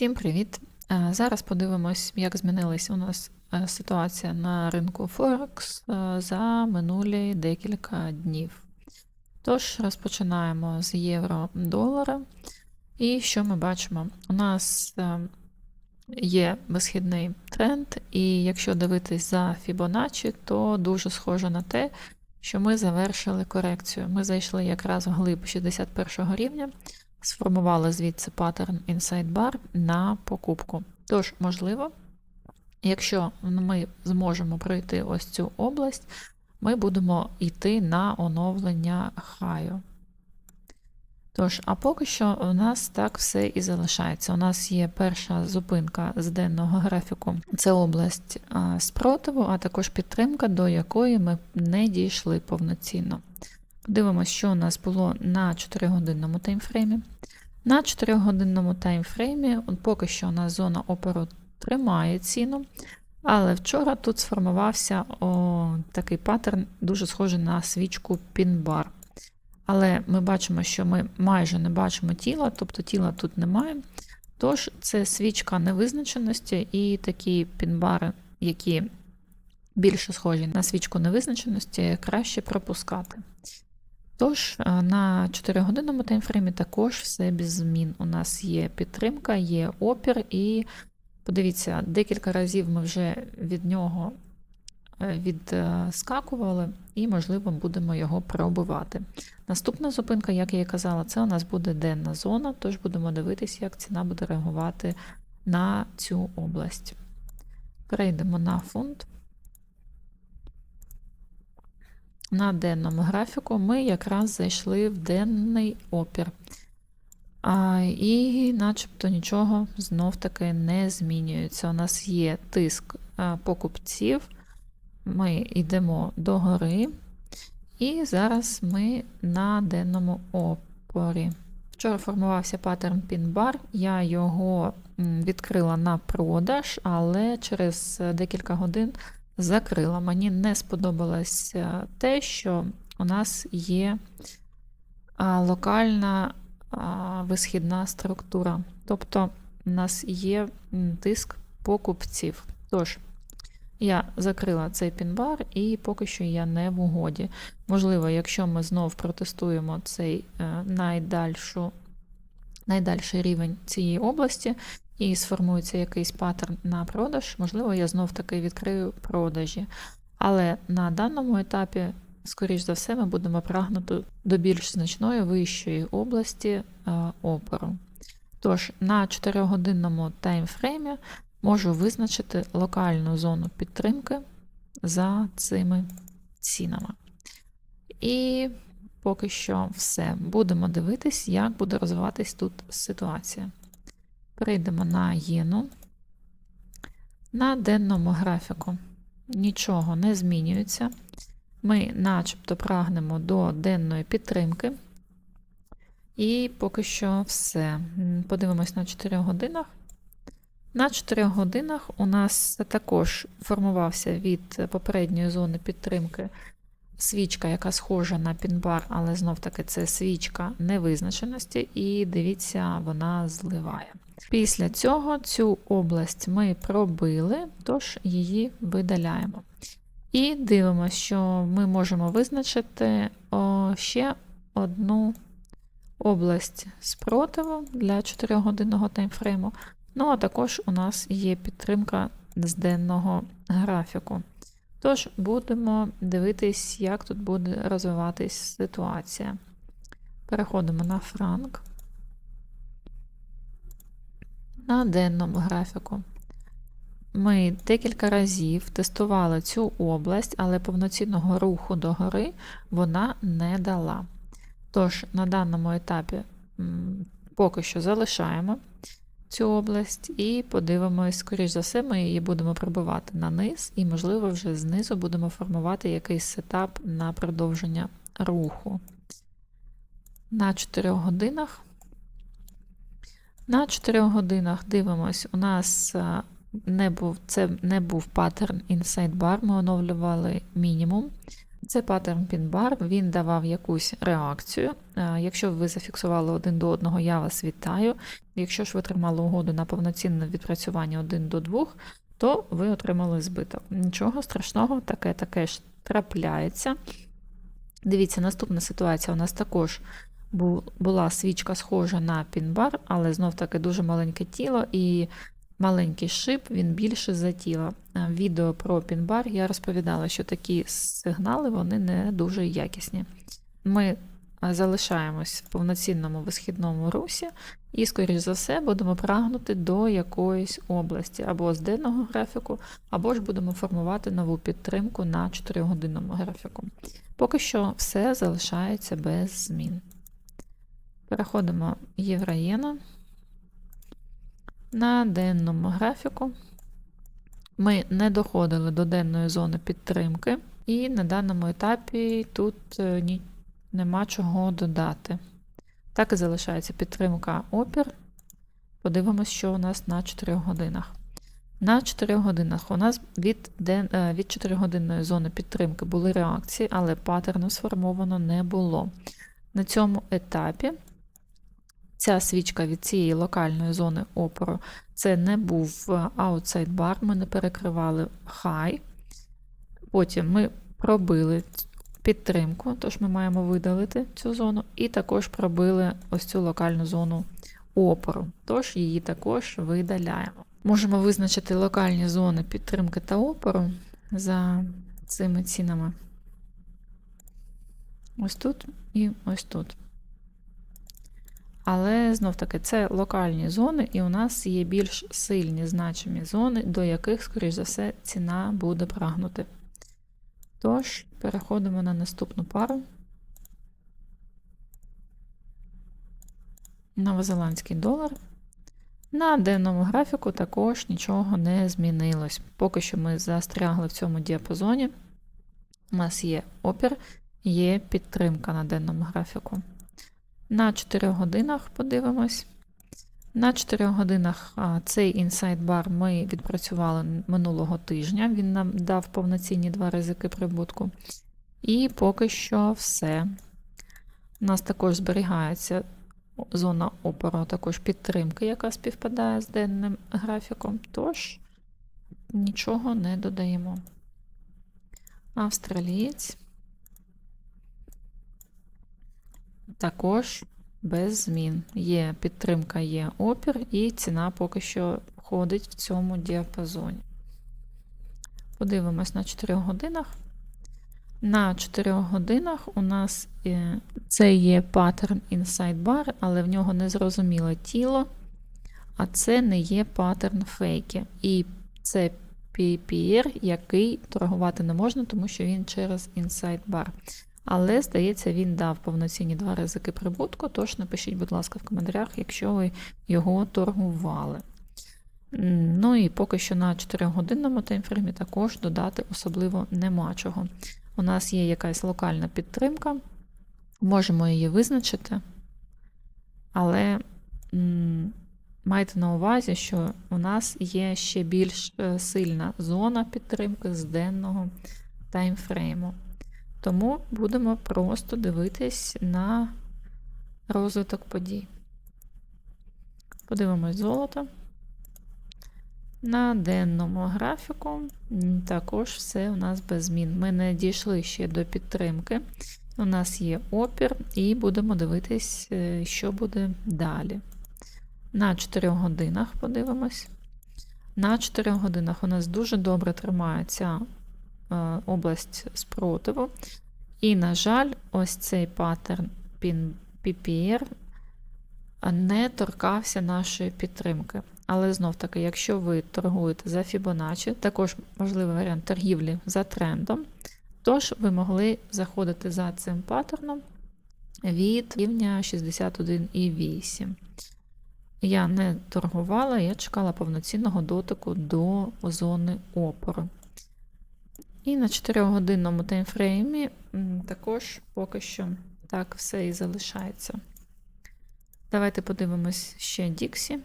Всім привіт! Е, Зараз подивимось, як змінилась у нас е, ситуація на ринку Форекс е, за минулі декілька днів. Тож розпочинаємо з євро-долара. І що ми бачимо? У нас є висхідний тренд, і якщо дивитись за Fibonacci, то дуже схоже на те, що ми завершили корекцію. Ми зайшли якраз в глиб 61 рівня сформували звідси паттерн Inside Bar на покупку. Тож, можливо, якщо ми зможемо пройти ось цю область, ми будемо йти на оновлення хаю. Тож, а поки що у нас так все і залишається. У нас є перша зупинка з денного графіку, це область спротиву, а також підтримка, до якої ми не дійшли повноцінно. Подивимось, що у нас було на 4-годинному таймфреймі. На 4-годинному таймфреймі поки що у нас зона опору тримає ціну, але вчора тут сформувався о, такий паттерн, дуже схожий на свічку пінбар. Але ми бачимо, що ми майже не бачимо тіла, тобто тіла тут немає. Тож це свічка невизначеності і такі пінбари, які більше схожі на свічку невизначеності, краще пропускати. Тож, е, на 4-годинному таймфреймі також все без змін. У нас є підтримка, є опір, і подивіться, декілька разів ми вже від нього е, відскакували, і, можливо, будемо його пробивати. Наступна зупинка, як я і казала, це у нас буде денна зона, тож будемо дивитися, як ціна буде реагувати на цю область. Перейдемо на фунт. На денному графіку ми якраз зайшли в денний опір. А, І начебто нічого знов-таки не змінюється. У нас є тиск покупців, ми йдемо догори, і зараз ми на денному опорі. Вчора формувався паттерн пін-бар, я його відкрила на продаж, але через декілька годин закрила. Мені не сподобалось те, що у нас є локальна висхідна структура. Тобто у нас є тиск покупців. Тож, я закрила цей пінбар і поки що я не в угоді. Можливо, якщо ми знов протестуємо цей е, найдальшу, найдальший рівень цієї області, і сформується якийсь паттерн на продаж, можливо, я знов-таки відкрию продажі. Але на даному етапі, скоріш за все, ми будемо прагнути до більш значної вищої області е, опору. Тож, на 4-годинному таймфреймі можу визначити локальну зону підтримки за цими цінами. І поки що все. Будемо дивитись, як буде розвиватись тут ситуація. Перейдемо на єну. На денному графіку нічого не змінюється. Ми начебто прагнемо до денної підтримки. І поки що все. Подивимось на 4 годинах. На 4 годинах у нас також формувався від попередньої зони підтримки свічка, яка схожа на пінбар, але знов-таки це свічка невизначеності, і дивіться, вона зливає. Після цього цю область ми пробили, тож її видаляємо. І дивимося, що ми можемо визначити ще одну область спротиву для 4-годинного таймфрейму. Ну, а також у нас є підтримка з денного графіку. Тож, будемо дивитись, як тут буде розвиватись ситуація. Переходимо на франк на денному графіку. Ми декілька разів тестували цю область, але повноцінного руху догори вона не дала. Тож, на даному етапі поки що залишаємо цю область і подивимось, скоріш за все, ми її будемо пробивати на низ, і, можливо, вже знизу будемо формувати якийсь сетап на продовження руху. На 4 годинах на 4 годинах дивимось, у нас е, не був, це не був паттерн Inside Bar, ми оновлювали мінімум. Це паттерн пінбар, він давав якусь реакцію. Е, Якщо ви зафіксували один до одного, я вас вітаю. Якщо ж ви тримали угоду на повноцінне відпрацювання один до двох, то ви отримали збиток. Нічого страшного, таке таке ж трапляється. Дивіться, наступна ситуація у нас також була свічка схожа на пінбар, але знов таки дуже маленьке тіло і маленький шип, він більше за тіло. Е, В відео про пінбар я розповідала, що такі сигнали вони не дуже якісні. Ми е, залишаємось в повноцінному висхідному русі і, скоріш за все, будемо прагнути до якоїсь області або з денного графіку, або ж будемо формувати нову підтримку на 4-годинному графіку. Поки що все залишається без змін. Переходимо євроєна. На денному графіку ми не доходили до денної зони підтримки, і на даному етапі тут е, ні, нема чого додати. Так і залишається підтримка опір. Подивимось, що у нас на 4 годинах. На 4 годинах у нас від, ден, е, від 4-годинної зони підтримки були реакції, але паттерну сформовано не було. На цьому етапі ця свічка від цієї локальної зони опору це не був аутсайд бар, ми не перекривали хай. Потім ми пробили підтримку, тож ми маємо видалити цю зону, і також пробили ось цю локальну зону опору, тож її також видаляємо. Можемо визначити локальні зони підтримки та опору за цими цінами. Ось тут і ось тут. Але знов таки це локальні зони, і у нас є більш сильні значимі зони, до яких, скоріш за все, ціна буде прагнути. Тож, переходимо на наступну пару. Новозеландський долар. На денному графіку також нічого не змінилось. Поки що ми застрягли в цьому діапазоні. У нас є опір, є підтримка на денному графіку. На 4 годинах подивимось. На 4 годинах цей інсайд бар ми відпрацювали минулого тижня. Він нам дав повноцінні два ризики прибутку. І поки що все. У нас також зберігається зона опору, також підтримки, яка співпадає з денним графіком. Тож нічого не додаємо. Австралієць. Також без змін. Є підтримка, є опір, і ціна поки що ходить в цьому діапазоні. Подивимось на 4 годинах. На 4 годинах у нас е, це є паттерн Inside Bar, але в нього незрозуміле тіло, а це не є паттерн фейки. І це PPR, який торгувати не можна, тому що він через Inside Bar. Але, здається, він дав повноцінні два ризики прибутку, тож напишіть, будь ласка, в коментарях, якщо ви його торгували. Ну і поки що на 4-годинному таймфреймі також додати особливо нема чого. У нас є якась локальна підтримка, можемо її визначити, але майте на увазі, що у нас є ще більш е, сильна зона підтримки з денного таймфрейму. Тому будемо просто дивитись на розвиток подій. Подивимось золото. На денному графіку також все у нас без змін. Ми не дійшли ще до підтримки. У нас є опір, і будемо дивитись, е, що буде далі. На 4 годинах подивимось. На 4 годинах у нас дуже добре тримається область спротиву. І, на жаль, ось цей паттерн PPR не торкався нашої підтримки. Але знов таки, якщо ви торгуєте за Fibonacci, також можливий варіант торгівлі за трендом, тож ви могли заходити за цим паттерном від рівня 61,8. Я не торгувала, я чекала повноцінного дотику до зони опору. І на 4-годинному таймфреймі також поки що так все і залишається. Давайте подивимось ще Dixie.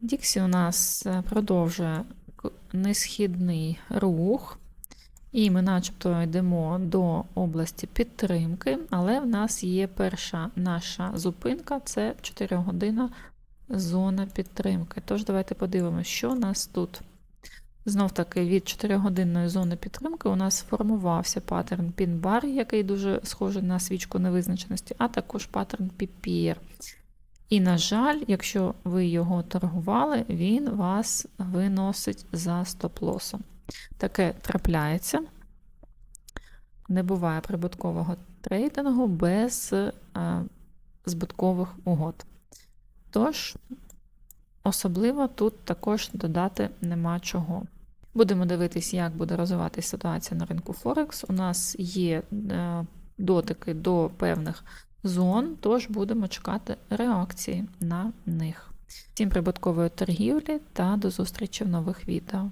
Діксі у нас е, продовжує несхідний рух, і ми начебто йдемо до області підтримки, але в нас є перша наша зупинка це 4 година зона підтримки. Тож давайте подивимося, що у нас тут. Знов таки від 4-годинної зони підтримки у нас сформувався паттерн пін-бар, який дуже схожий на свічку невизначеності, а також паттерн PPR. І, на жаль, якщо ви його торгували, він вас виносить за стоп-лосом. Таке трапляється. Не буває прибуткового трейдингу без е, збиткових угод. Тож, особливо тут також додати нема чого. Будемо дивитись, як буде розвиватися ситуація на ринку Форекс. У нас є е, дотики до певних зон, тож будемо чекати реакції на них. Всім прибуткової торгівлі та до зустрічі в нових відео.